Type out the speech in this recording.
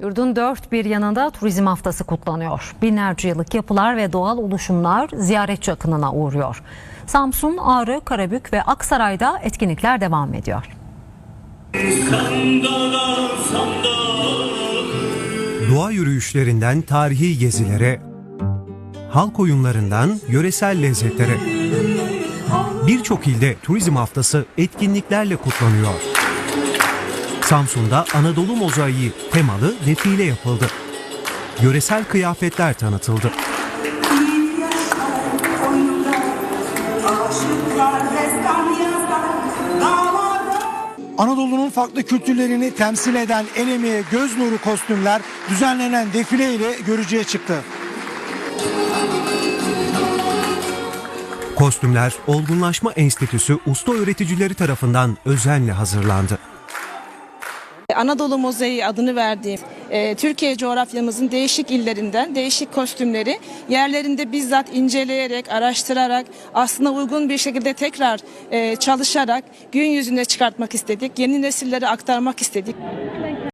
Yurdun dört bir yanında turizm haftası kutlanıyor. Binlerce yıllık yapılar ve doğal oluşumlar ziyaretçi akınına uğruyor. Samsun, Ağrı, Karabük ve Aksaray'da etkinlikler devam ediyor. Doğa yürüyüşlerinden tarihi gezilere, halk oyunlarından yöresel lezzetlere. Birçok ilde turizm haftası etkinliklerle kutlanıyor. Samsun'da Anadolu mozaiği temalı defile yapıldı. Yöresel kıyafetler tanıtıldı. Anadolu'nun farklı kültürlerini temsil eden el emeği göz nuru kostümler düzenlenen defile ile görücüye çıktı. Kostümler Olgunlaşma Enstitüsü usta öğreticileri tarafından özenle hazırlandı. Anadolu Mozaiği adını verdiğim e, Türkiye coğrafyamızın değişik illerinden değişik kostümleri yerlerinde bizzat inceleyerek, araştırarak aslında uygun bir şekilde tekrar e, çalışarak gün yüzüne çıkartmak istedik. Yeni nesillere aktarmak istedik.